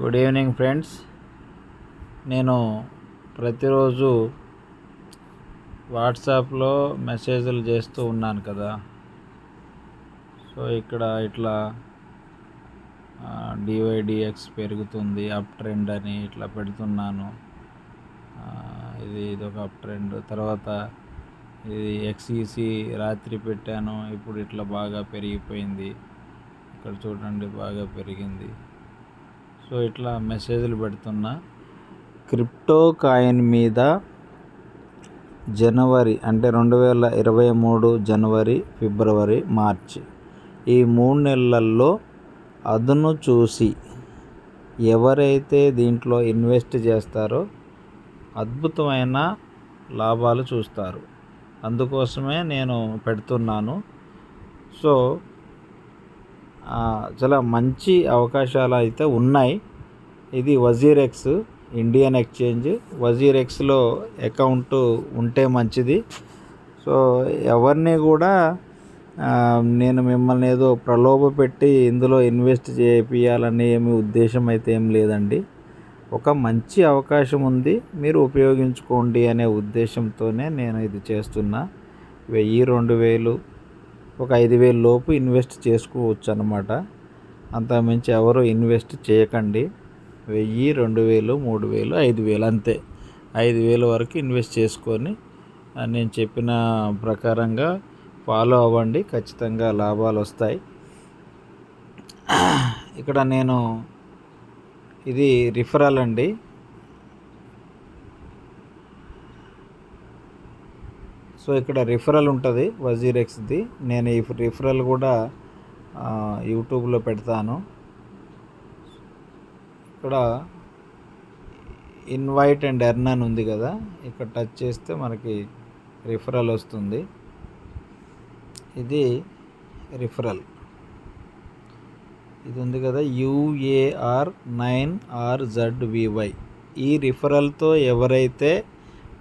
Good evening friends నేను ప్రతిరోజు వాట్సాప్లో మెసేజ్లు చేస్తూ ఉన్నాను కదా. సో ఇక్కడ ఇట్లా డివైడిఎక్స్ పెరుగుతుంది అప్ ట్రెండ్ అని ఇట్లా పెడుతున్నాను. ఇది ఇది ఒక అప్ ట్రెండ్. తర్వాత ఇది ఎక్సీసీ రాత్రి పెట్టాను ఇప్పుడు ఇట్లా బాగా పెరిగిపోయింది. ఇక్కడ చూడండి బాగా పెరిగింది. సో ఇట్లా మెసేజ్లు పెడుతున్నా. క్రిప్టో కాయిన్ మీద జనవరి అంటే రెండు వేల ఇరవై మూడు జనవరి ఫిబ్రవరి మార్చి ఈ మూడు నెలల్లో అదును చూసి ఎవరైతే దీంట్లో ఇన్వెస్ట్ చేస్తారో అద్భుతమైన లాభాలు చూస్తారు. అందుకోసమే నేను పెడుతున్నాను. సో చాలా మంచి అవకాశాలు అయితే ఉన్నాయి. ఇది వజీర్ ఎక్స్ ఇండియన్ ఎక్స్చేంజ్ వజీర్ ఎక్స్లో అకౌంట్ ఉంటే మంచిది. సో ఎవరిని కూడా నేను మిమ్మల్ని ఏదో ప్రలోభ పెట్టి ఇందులో ఇన్వెస్ట్ చేయాలని ఏమి ఉద్దేశం అయితే ఏం లేదండి. ఒక మంచి అవకాశం ఉంది. మీరు ఉపయోగించుకోండి అనే ఉద్దేశంతోనే నేను ఇది చేస్తున్నా. వెయ్యి రెండు వేలు ఒక ఐదు వేలు లోపు ఇన్వెస్ట్ చేసుకోవచ్చు అనమాట అంతకుమించి ఎవరు ఇన్వెస్ట్ చేయకండి. వెయ్యి రెండు వేలు మూడు వేలు ఐదు వేలు అంతే. ఐదు వేల వరకు ఇన్వెస్ట్ చేసుకొని నేను చెప్పిన ప్రకారంగా ఫాలో అవ్వండి. ఖచ్చితంగా లాభాలు వస్తాయి. ఇక్కడ నేను ఇది రిఫరల్ అండి. సో ఇక్కడ రిఫరల్ ఉంటుంది వజీరెక్స్ది. నేను ఈ రిఫరల్ కూడా యూట్యూబ్లో పెడతాను. ఇక్కడ ఇన్వైట్ అండ్ ఎర్న్ అని ఉంది కదా ఇక్కడ టచ్ చేస్తే మనకి రిఫరల్ వస్తుంది. ఇది రిఫరల్ ఇది ఉంది కదా UAR nine R Z VY ఈ రిఫరల్తో ఎవరైతే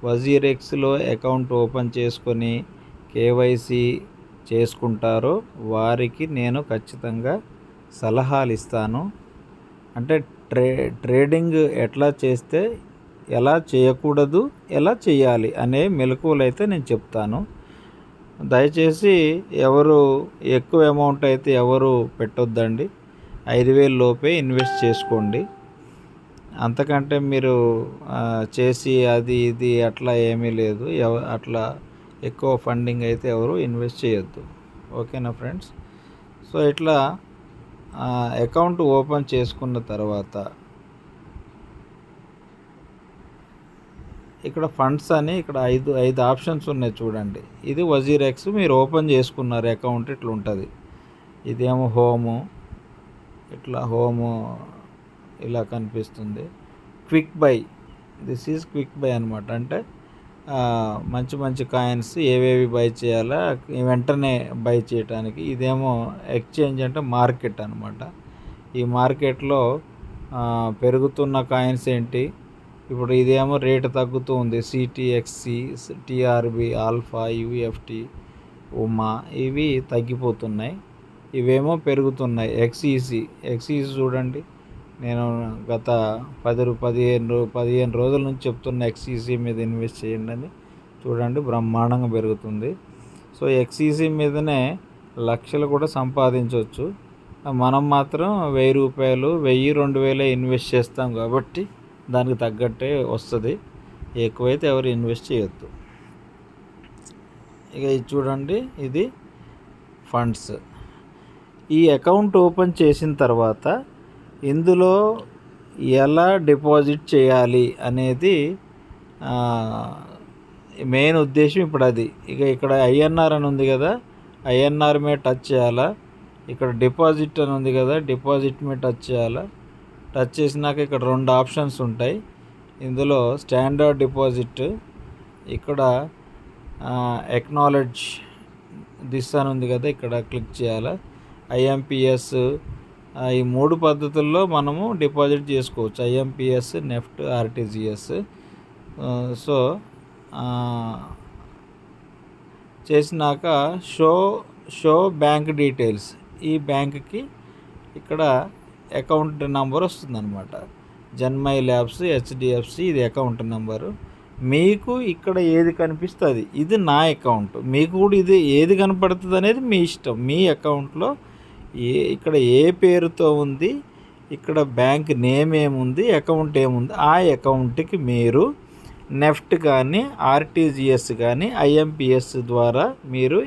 వజీరెక్స్లో అకౌంట్ ఓపెన్ చేసుకొని కేవైసీ చేసుకుంటారో వారికి నేను ఖచ్చితంగా సలహాలు ఇస్తాను. అంటే ట్రే ట్రేడింగ్ ఎట్లా చేస్తే ఎలా చేయకూడదు ఎలా చేయాలి అనే మెలకువలు అయితే నేను చెప్తాను. దయచేసి ఎవరు ఎక్కువ అమౌంట్ అయితే ఎవరు పెట్టొద్దండి. ఐదు వేల లోపే ఇన్వెస్ట్ చేసుకోండి. అంతకంటే మీరు చేసి అది ఇది అట్లా ఏమీ లేదు. ఎవ అట్లా ఎక్కువ ఫండింగ్ అయితే ఎవరు ఇన్వెస్ట్ చేయొద్దు. ఓకేనా ఫ్రెండ్స్? సో ఇట్లా అకౌంట్ ఓపెన్ చేసుకున్న తర్వాత ఇక్కడ ఫండ్స్ అని ఇక్కడ ఐదు ఐదు ఆప్షన్స్ ఉన్నాయి చూడండి. ఇది వజీరెక్స్ మీరు ఓపెన్ చేసుకున్నారు అకౌంట్ ఇట్లా ఉంటుంది ఇదేమో హోము ఇట్లా హోము ఇలా కనిపిస్తుంది. Quick buy this is quick buy అనమాట అంటే మంచి మంచి కాయిన్స్ ఏవేవి బై చేయాలా వెంటనే బై చేయడానికి ఇదేమో ఎక్స్చేంజ్ అంటే మార్కెట్ అనమాట ఈ మార్కెట్లో పెరుగుతున్న కాయిన్స్ ఏంటి? ఇప్పుడు ఇదేమో రేటు తగ్గుతూ ఉంది. సిటిఎక్సి టిఆర్బి ఆల్ఫా యుఎఫ్టి ఉమా ఇవి తగ్గిపోతున్నాయి. ఇవేమో పెరుగుతున్నాయి. ఎక్సీసీ ఎక్సీసీ చూడండి. నేను గత పది పదిహేను పదిహేను రోజుల నుంచి చెప్తున్న ఎక్సీసీ మీద ఇన్వెస్ట్ చేయండి అని. చూడండి బ్రహ్మాండంగా పెరుగుతుంది. సో ఎక్సీసీ మీదనే లక్షలు కూడా సంపాదించవచ్చు. మనం మాత్రం వెయ్యి రూపాయలు వెయ్యి రెండు వేలే ఇన్వెస్ట్ చేస్తాం కాబట్టి దానికి తగ్గట్టే వస్తుంది. ఎక్కువైతే ఎవరు ఇన్వెస్ట్ చేయొద్దు. ఇక ఇది చూడండి ఇది ఫండ్స్ ఈ అకౌంట్ ఓపెన్ చేసిన తర్వాత ఇందులో ఎలా డిపాజిట్ చేయాలి అనేది మెయిన్ ఉద్దేశం ఇప్పుడు అది. ఇక ఇక్కడ ఐఎన్ఆర్ అని ఉంది కదా ఐఎన్ఆర్ మీద టచ్ చేయాలా? ఇక్కడ డిపాజిట్ అని ఉంది కదా డిపాజిట్ మీద టచ్ చేయాలా? టచ్ చేసినాక ఇక్కడ రెండు ఆప్షన్స్ ఉంటాయి. ఇందులో స్టాండర్డ్ డిపాజిట్ ఇక్కడ ఎక్నాలెడ్జ్ దిస్ అని ఉంది కదా ఇక్కడ క్లిక్ చేయాలా? ఐఎంపిఎస్ ఈ మూడు పద్ధతుల్లో మనము డిపాజిట్ చేసుకోవచ్చు. ఐఎంపిఎస్ నెఫ్ట్ ఆర్టీజీఎస్ సో చేసినాక షో షో బ్యాంక్ డీటెయిల్స్. ఈ బ్యాంక్కి ఇక్కడ అకౌంట్ నెంబర్ వస్తుందన్నమాట. జన్మై ల్యాబ్స్ హెచ్డిఎఫ్సి ఇది అకౌంట్ నెంబరు. మీకు ఇక్కడ ఏది కనిపిస్తుంది? ఇది నా అకౌంట్. మీకు కూడా ఇది ఏది కనపడుతుంది అనేది మీ ఇష్టం. మీ అకౌంట్లో ఏ ఇక్కడ ఏ పేరుతో ఉంది? ఇక్కడ బ్యాంక్ నేమ్ ఏముంది? అకౌంట్ ఏముంది? ఆ అకౌంట్కి మీరు నెఫ్ట్ కానీ ఆర్టీజీఎస్ కానీ ఐఎంపిఎస్ ద్వారా మీరు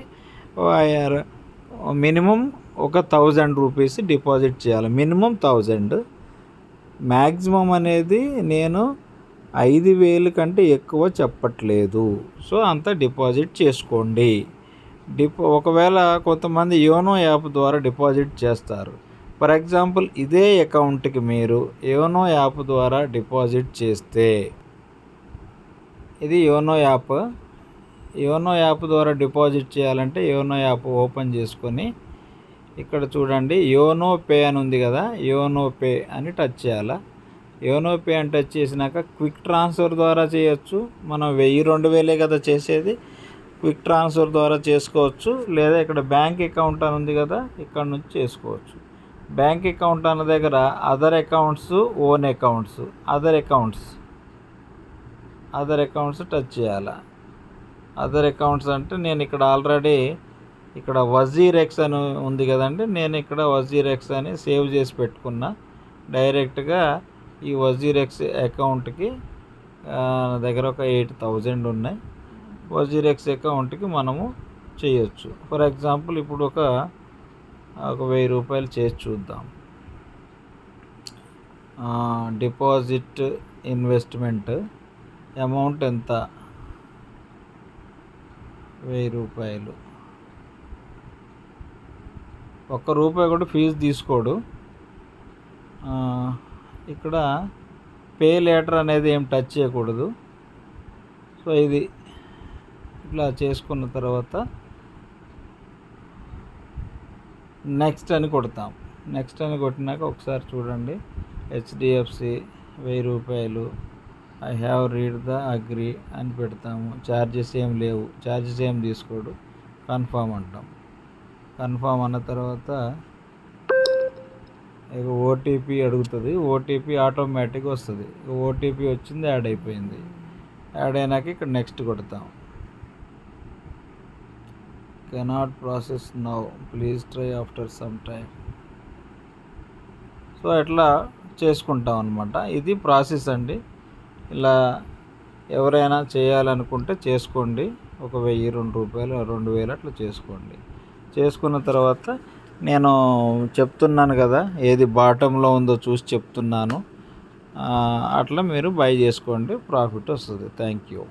మినిమం ఒక థౌజండ్ రూపీస్ డిపాజిట్ చేయాలి. Minimum thousand. మ్యాక్సిమం అనేది నేను ఐదు వేలు కంటే ఎక్కువ చెప్పట్లేదు. సో అంత డిపాజిట్ చేసుకోండి. డిపో ఒకవేళ కొంతమంది యోనో యాప్ ద్వారా డిపాజిట్ చేస్తారు. ఫర్ ఎగ్జాంపుల్ ఇదే అకౌంట్కి మీరు యోనో యాప్ ద్వారా డిపాజిట్ చేస్తే ఇది యోనో యాప్. యోనో యాప్ ద్వారా డిపాజిట్ చేయాలంటే యోనో యాప్ ఓపెన్ చేసుకొని ఇక్కడ చూడండి యోనో పే అని ఉంది కదా యోనో పే అని టచ్ చేయాలా. యోనో పే అని టచ్ చేసినాక క్విక్ ట్రాన్స్ఫర్ ద్వారా చేయొచ్చు. మనం వెయ్యి రెండు వేలే కదా చేసేది. క్విక్ ట్రాన్స్ఫర్ ద్వారా చేసుకోవచ్చు. లేదా ఇక్కడ బ్యాంక్ అకౌంట్ అని ఉంది కదా ఇక్కడ నుంచి చేసుకోవచ్చు. బ్యాంక్ అకౌంట్ అన్న దగ్గర other accounts own accounts other accounts. Other accounts touch చేయాలా? అదర్ అకౌంట్స్ అంటే నేను ఇక్కడ ఆల్రెడీ ఇక్కడ వజీర్ ఎక్స్ అని ఉంది కదండి నేను ఇక్కడ వజీర్ ఎక్స్ అని సేవ్ చేసి పెట్టుకున్నా. డైరెక్ట్గా ఈ వజీర్ ఎక్స్ అకౌంట్కి దగ్గర ఒక ఎయిట్ థౌజండ్ ఉన్నాయి. వజీర్ ఎక్స్ అకౌంట్కి మనము చేయొచ్చు. ఫర్ ఎగ్జాంపుల్ ఇప్పుడు ఒక ఒక వెయ్యి రూపాయలు చేసి చూద్దాం. డిపాజిట్ ఇన్వెస్ట్మెంట్ అమౌంట్ ఎంత? వెయ్యి రూపాయలు. ఒక్క రూపాయి కూడా ఫీజు తీసుకోడు. ఇక్కడ పే లేటర్ అనేది ఏం టచ్ చేయకూడదు. సో ఇది ఇట్లా చేసుకున్న తర్వాత నెక్స్ట్ అని కొడతాం. నెక్స్ట్ అని కొట్టినాక ఒకసారి చూడండి. హెచ్డిఎఫ్సి వెయ్యి రూపాయలు. I have read the agree అని పెడతాము. ఛార్జెస్ ఏం లేవు. ఛార్జెస్ ఏం తీసుకోడు. కన్ఫామ్ అంటాం. కన్ఫామ్ అన్న తర్వాత ఇక ఓటీపీ అడుగుతుంది. ఓటీపీ ఆటోమేటిక్ వస్తుంది. ఓటీపీ వచ్చింది యాడ్ అయిపోయింది. యాడ్ అయినాక ఇక్కడ నెక్స్ట్ కొడతాం. Cannot process now please try after some time so ఇట్లా చేసుకుంటాం అనమాట ఇది ప్రాసెస్ అండి. ఇలా ఎవరైనా చేయాలనుకుంటే చేసుకోండి. ఒక వెయ్యి రెండు రూపాయలు రెండు వేలు అట్లా చేసుకోండి. చేసుకున్న తర్వాత నేను చెప్తున్నాను కదా ఏది బాటంలో ఉందో చూసి చెప్తున్నాను. అట్లా మీరు బై చేసుకోండి. ప్రాఫిట్ వస్తుంది. Thank you.